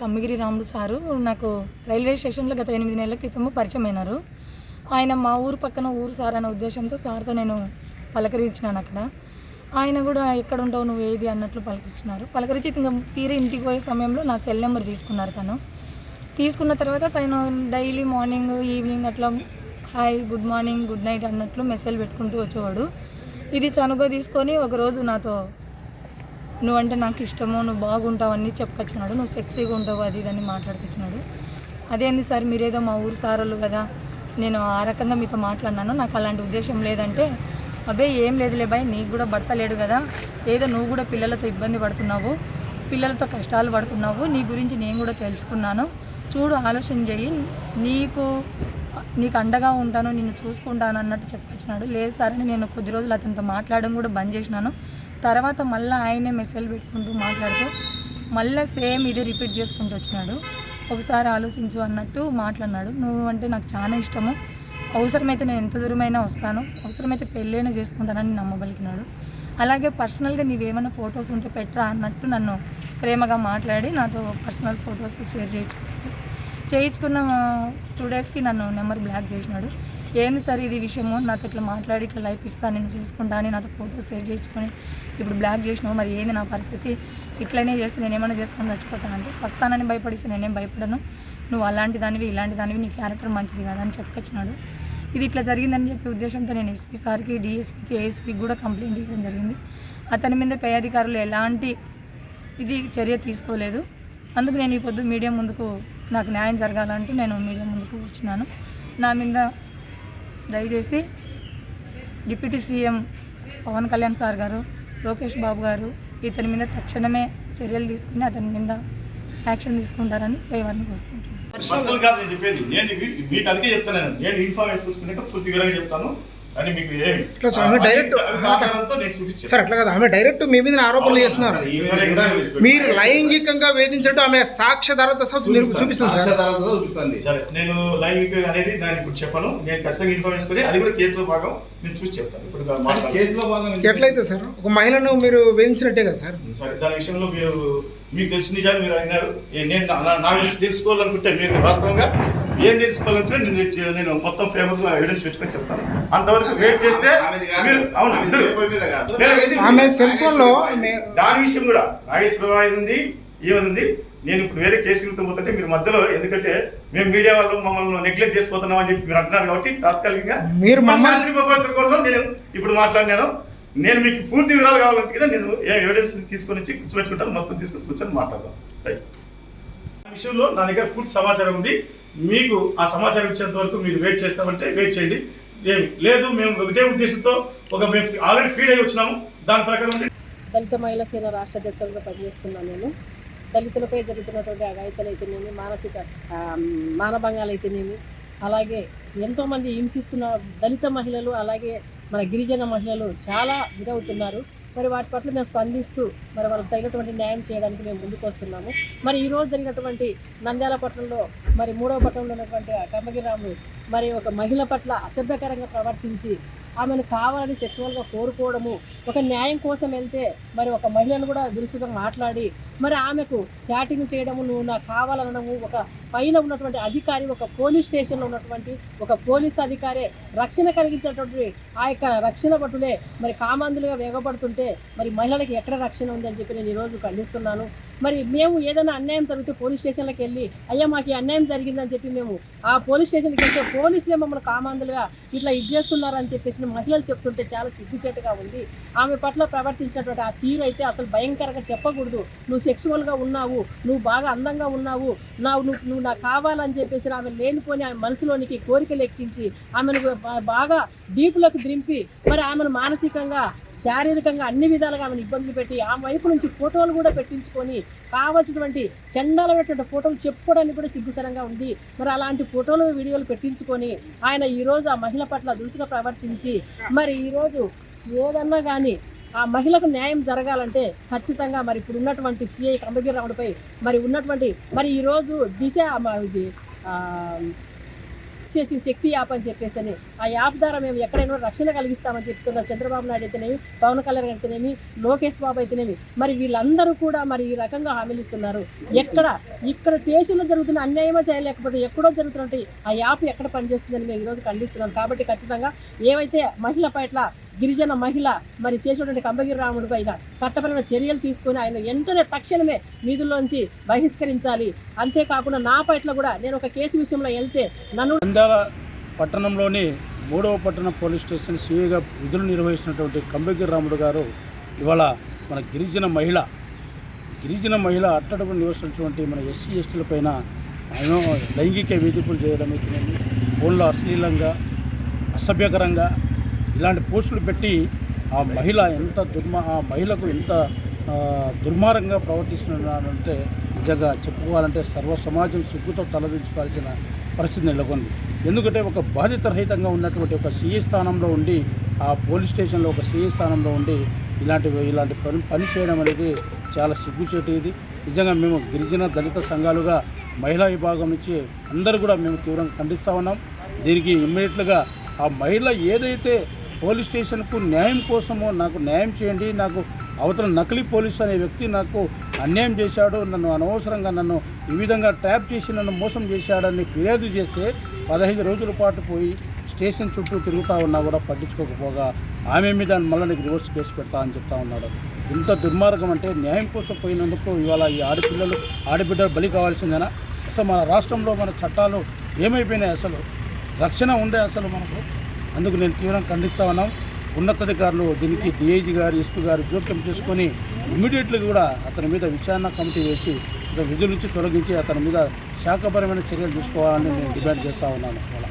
కమ్మిగిరి Ramulu sir నాకు railway స్టేషన్లో గత ఎనిమిది నెలల క్రితము పరిచయం అయినారు. ఆయన మా ఊరు పక్కన ఊరు సార్ అనే ఉద్దేశంతో సార్తో నేను పలకరించినాను అక్కడ. ఆయన కూడా ఎక్కడ ఉంటావు నువ్వు ఏది అన్నట్లు పలకరించినారు. పలకరించి ఇంకా తీరే ఇంటికి పోయే సమయంలో నా సెల్ నెంబర్ తీసుకున్నారు తను. తీసుకున్న తర్వాత తను డైలీ మార్నింగ్ ఈవినింగ్ అట్లా hi good morning good night అన్నట్లు మెసేజ్ పెట్టుకుంటూ వచ్చేవాడు. ఇది చనుగా తీసుకొని ఒకరోజు నాతో నువ్వంటే నాకు ఇష్టము నువ్వు బాగుంటావు అన్నీ చెప్పుకొచ్చినాడు నువ్వు సెక్సీగా ఉంటావు అది ఇది అని మాట్లాడుకొచ్చినాడు అదేంది సార్ మీరేదో మా ఊరు సారోళ్ళు కదా నేను ఆ రకంగా మీతో మాట్లాడినాను. నాకు అలాంటి ఉద్దేశం లేదంటే అబ్బే ఏం లేదులే బాయ్ నీకు కూడా భర్త లేడు కదా ఏదో నువ్వు కూడా పిల్లలతో ఇబ్బంది పడుతున్నావు పిల్లలతో కష్టాలు పడుతున్నావు నీ గురించి నేను కూడా తెలుసుకున్నాను. చూడు ఆలోచన చెయ్యి నీకు నీకు అండగా ఉంటాను నిన్ను చూసుకుంటాను అన్నట్టు చెప్పొచ్చినాడు. లేదు సార్ అని నేను కొద్ది రోజులు అతనితో మాట్లాడడం కూడా బంద్ చేసినాను. తర్వాత మళ్ళీ ఆయనే మెసేజ్ పెట్టుకుంటూ మాట్లాడుతూ మళ్ళీ సేమ్ ఇదే రిపీట్ చేసుకుంటూ వచ్చినాడు. ఒకసారి ఆలోచించు అన్నట్టు మాట్లాడినాడు. నువ్వు అంటే నాకు చాలా ఇష్టము. అవసరమైతే నేను ఎంత దూరమైనా వస్తాను. అవసరమైతే పెళ్ళైనా చేసుకుంటానని నమ్మబలికినాడు. అలాగే పర్సనల్గా నీవేమైనా ఫొటోస్ ఉంటే పెట్టరా అన్నట్టు నన్ను ప్రేమగా మాట్లాడి నాతో పర్సనల్ ఫొటోస్ షేర్ చేయించుకున్నాను చేయించుకున్న టూ డేస్కి నన్ను నెంబర్ బ్లాక్ చేసినాడు. ఏంది సార్ ఇది విషయము? నాతో ఇట్లా మాట్లాడి ఇట్లా లైఫ్ ఇస్తాను నేను చూసుకుంటా అని నాతో ఫోటోస్ షేర్ చేసుకొని ఇప్పుడు బ్లాక్ చేసినావు. మరి ఏంది నా పరిస్థితి? ఇట్లనే చేస్తే నేను ఏమైనా చేసుకొని చచ్చిపోతానంటే సస్తానని భయపడిస్తే నేనేం భయపడను. నువ్వు అలాంటి దానివి ఇలాంటి దానివి నీ క్యారెక్టర్ మంచిది కదా అని చెప్పొచ్చినాడు. ఇది ఇట్లా జరిగిందని చెప్పే ఉద్దేశంతో నేను ఎస్పీ సార్కి డిఎస్పీకి ఏఎస్పీకి కూడా కంప్లైంట్ ఇవ్వడం జరిగింది. అతని మీద పై అధికారులు ఎలాంటి ఇది చర్య తీసుకోలేదు. అందుకు నేను ఈ పొద్దు మీడియా ముందుకు నాకు న్యాయం జరగాలంటూ నేను మీడియా ముందుకు వచ్చినాను నా మీద దయచేసి deputy CM Pawan Kalyan sir గారు లోకేష్ బాబు గారు ఇతని మీద తక్షణమే చర్యలు తీసుకుని అతని మీద యాక్షన్ తీసుకుంటారని పైవారిని కోరుకుంటున్నాను. నేను మీ- మీకు అందుకే చెప్తాను నేను ఇన్ఫర్మేషన్ పూర్తి వివరంగా చెప్తాను. అని మీకు ఏమి డైరెక్ట్ సార్ అట్లా కాదు ఆమె డైరెక్ట్ మీ మీద ఆరోపణలు చేస్తున్నారు. మీరు లైంగికంగా వేధించినట్టు ఆమె సాక్ష్యాధారత చూపిస్తుంది సార్. సాక్ష్యాధారాలతో చూపిస్తుంది సరే నేను లైంగిక అనేది దాన్ని ఇప్పుడు చెప్పను. నేను ఖచ్చితంగా ఇన్ఫర్మేషన్ కొని అది కూడా కేసులో భాగం నేను చూసి చెప్తాను. ఇప్పుడు. కేసులో భాగం? ఎట్లయితే సార్ ఒక మహిళను మీరు వేధించినట్టే కదా సార్? సరే దాని విషయంలో మీరు మీకు తెలిసిన నిజాలు మీరు అడిగినారు. నేను నా గురించి తెలుసుకోవాలనుకుంటే మీరు వాస్తవంగా ఏం తెలుసుకోవాలంటే నేను నేను మొత్తం పేపర్ ఎవిడెన్స్ పెట్టుకొని చెప్తాను. అంతవరకు వెయిట్ చేస్తే. మీరు అవును సెల్ ఫోన్లో దాని విషయం కూడా. నాగేశ్వరరావు ఇది ఉంది ఏమది నేను ఇప్పుడు వేరే కేసు వెళ్తూ పోతుంటే మీరు మధ్యలో ఎందుకంటే మేము మీడియా వాళ్ళు మమ్మల్ని నెగ్లెక్ట్ చేసిపోతున్నాం అని చెప్పి మీరు అంటున్నారు కాబట్టి తాత్కాలికంగా మీరు కోసం నేను ఇప్పుడు మాట్లాడినాను. నేను మీకు పూర్తి వివరాలు కావాలంటే కూడా నేను ఏ ఎవిడెన్స్ తీసుకొని వచ్చి కూర్చోబెట్టుకుంటాను మొత్తం తీసుకొని కూర్చొని మాట్లాడదాం. విషయంలో నా దగ్గర పూర్తి సమాచారం ఉంది. మీకు ఆ సమాచారం ఇచ్చేంత వరకు మీరు వెయిట్ చేస్తామంటే వెయిట్ చేయండి. ఏమి లేదు మేము ఒకటే ఉద్దేశంతో ఒక మేము ఆల్రెడీ ఫీడ్ అయ్యి వచ్చినాము. దాని ప్రకారం దళిత మహిళా సేన రాష్ట్ర అధ్యక్షులుగా పనిచేస్తున్నాను నేను. దళితులపై జరుగుతున్నటువంటి అఘాయితలు అయితేనేమి మానసిక ఆ, మానభంగాలు అయితేనేమి అలాగే ఎంతోమంది హింసిస్తున్న దళిత మహిళలు అలాగే మన గిరిజన మహిళలు చాలా గురవుతున్నారు మరి వాటి పట్ల మేము స్పందిస్తూ మరి వాళ్ళకి తగినటువంటి న్యాయం చేయడానికి మేము ముందుకు వస్తున్నాము. మరి ఈ రోజు జరిగినటువంటి నంద్యాల పట్టణంలో మరి మూడవ పట్టణంలో ఉన్నటువంటి ఆ కమ్మగిరాము మరి ఒక మహిళ పట్ల అసభ్యకరంగా ప్రవర్తించి ఆమెను కావాలని సెక్సువల్గా కోరుకోవడము ఒక న్యాయం కోసం వెళ్తే మరి ఒక మహిళను కూడా దురుసుగా మాట్లాడి మరి ఆమెకు చాటింగ్ చేయడము నువ్వు నాకు కావాలనడము ఒక పైన ఉన్నటువంటి అధికారి ఒక పోలీస్ స్టేషన్లో ఉన్నటువంటి ఒక పోలీస్ అధికారే రక్షణ కలిగించేటటువంటి ఆ యొక్క రక్షణ భటులే మరి కామాంధులుగా వేగపడుతుంటే మరి మహిళలకు ఎక్కడ రక్షణ ఉందని చెప్పి నేను ఈరోజు ఖండిస్తున్నాను. మరి మేము ఏదైనా అన్యాయం జరిగితే పోలీస్ స్టేషన్లకు వెళ్ళి అయ్యా మాకు అన్యాయం జరిగిందని చెప్పి మేము ఆ పోలీస్ స్టేషన్కి వెళ్తే పోలీసులే మమ్మల్ని కామాంధులుగా ఇట్లా ఇది చేస్తున్నారని చెప్పేసి మహిళలు చెప్తుంటే చాలా సిగ్గుచేటుగా ఉంది. ఆమె పట్ల ప్రవర్తించినటువంటి ఆ తీరు అయితే అసలు భయంకరంగా చెప్పకూడదు. నువ్వు సెక్సువల్గా ఉన్నావు నువ్వు బాగా అందంగా ఉన్నావు నా నువ్వు నువ్వు నాకు కావాలని చెప్పేసి ఆమె లేనిపోని ఆమె మనసులోనికి కోరికలు ఎక్కించి ఆమెను బాగా డీపులకు దింపి మరి ఆమెను మానసికంగా శారీరకంగా అన్ని విధాలుగా ఆమెను ఇబ్బందులు పెట్టి ఆ వైపు నుంచి ఫోటోలు కూడా పెట్టించుకొని కావాల్సినటువంటి చండాలమైనటువంటి ఫోటోలు చెప్పుకోవడానికి కూడా సిగ్గుసరంగా ఉంది. మరి అలాంటి ఫోటోలు వీడియోలు పెట్టించుకొని ఆయన ఈరోజు ఆ మహిళ పట్ల దురుసుగా ప్రవర్తించి మరి ఈరోజు ఏదన్నా కానీ ఆ మహిళకు న్యాయం జరగాలంటే ఖచ్చితంగా మరి ఇప్పుడు ఉన్నటువంటి సిఐ కంబగిరిరావుడిపై మరి ఉన్నటువంటి మరి ఈరోజు దిశ ఇది ఆ, చేసి శక్తి యాప్ అని చెప్పేసి అని ఆ యాప్ ద్వారా మేము ఎక్కడైనా రక్షణ కలిగిస్తామని చెప్తున్న చంద్రబాబు నాయుడు అయితేనేమి పవన్ కళ్యాణ్ అయితేనేమి లోకేష్ బాబు అయితేనేమి మరి వీళ్ళందరూ కూడా మరి ఈ రకంగా హామీలు ఇస్తున్నారు. ఎక్కడ ఇక్కడ దేశంలో జరుగుతున్న అన్యాయమే చేయలేకపోతే ఎక్కడో జరుగుతున్నట్టు ఆ యాప్ ఎక్కడ పనిచేస్తుందని మేము ఈరోజు ఖండిస్తున్నాం. కాబట్టి ఖచ్చితంగా ఏవైతే మహిళ పట్ల గిరిజన మహిళ మరి చేసినటువంటి కంబగిరి రాముడి పైన చట్టపరమైన చర్యలు తీసుకొని ఆయన వెంటనే తక్షణమే వీధుల్లోంచి బహిష్కరించాలి. అంతేకాకుండా నా పట్ల కూడా నేను ఒక కేసు విషయంలో వెళ్తే నన్ను నంద్యాల పట్టణంలోని మూడవ పట్టణ పోలీస్ స్టేషన్ సిఐగా విధులు నిర్వహిస్తున్నటువంటి కంబగిరి రాముడు గారు ఇవాళ మన గిరిజన మహిళ గిరిజన మహిళ అట్టడుగు నివసించినటువంటి మన ఎస్సీ ఎస్టీల పైన ఆయన లైంగిక వేధింపులు చేయడం అయితేనేమి ఫోన్లో అశ్లీలంగా అసభ్యకరంగా ఇలాంటి పోస్టులు పెట్టి ఆ మహిళ ఎంత దుర్మా ఆ మహిళకు ఎంత దుర్మారంగా దుర్మార్గంగా నిజంగా చెప్పుకోవాలంటే సర్వ సమాజం సిగ్గుతో తలదించుకోవాల్సిన పరిస్థితి నెలకొంది. ఎందుకంటే ఒక బాధ్యత రహితంగా ఉన్నటువంటి ఒక సీఏ స్థానంలో ఉండి ఆ పోలీస్ స్టేషన్లో ఒక సీఏ స్థానంలో ఉండి ఇలాంటి ఇలాంటి పని పని చేయడం అనేది చాలా సిగ్గుచేటిది. నిజంగా మేము గిరిజన దళిత సంఘాలుగా మహిళా విభాగం నుంచి అందరూ కూడా మేము తీవ్రంగా ఖండిస్తూ ఉన్నాం. దీనికి ఇమ్మీడియట్గా ఆ మహిళ ఏదైతే పోలీస్ స్టేషన్కు న్యాయం కోసము నాకు న్యాయం చేయండి నాకు అవతల నకిలీ పోలీసు అనే వ్యక్తి నాకు అన్యాయం చేశాడు నన్ను అనవసరంగా నన్ను ఈ విధంగా ట్రాప్ చేసి నన్ను మోసం చేశాడని ఫిర్యాదు చేస్తే పదహైదు రోజుల పాటు పోయి స్టేషన్ చుట్టూ తిరుగుతూ ఉన్నా కూడా పట్టించుకోకపోగా ఆమె మీద మళ్ళీ నీకు రివర్స్ కేసు పెడతా అని చెప్తా ఉన్నాడు. ఇంత దుర్మార్గం అంటే న్యాయం కోసం పోయినందుకు ఇవాళ ఈ ఆడపిల్లలు ఆడబిడ్డలు బలి కావాల్సిందేనా? అసలు మన రాష్ట్రంలో మన చట్టాలు ఏమైపోయినాయి అసలు? రక్షణ ఉండే అసలు మనకు? అందుకు నేను తీవ్రంగా ఖండిస్తా ఉన్నాం. ఉన్నతాధికారులు దీనికి డిఐజీ గారు ఎస్పీ గారు జోక్యం చేసుకొని ఇమీడియట్లీ కూడా అతని మీద విచారణ కమిటీ వేసి విధుల నుంచి తొలగించి అతని మీద శాఖపరమైన చర్యలు తీసుకోవాలని నేను డిమాండ్ చేస్తూ ఉన్నాను. అలా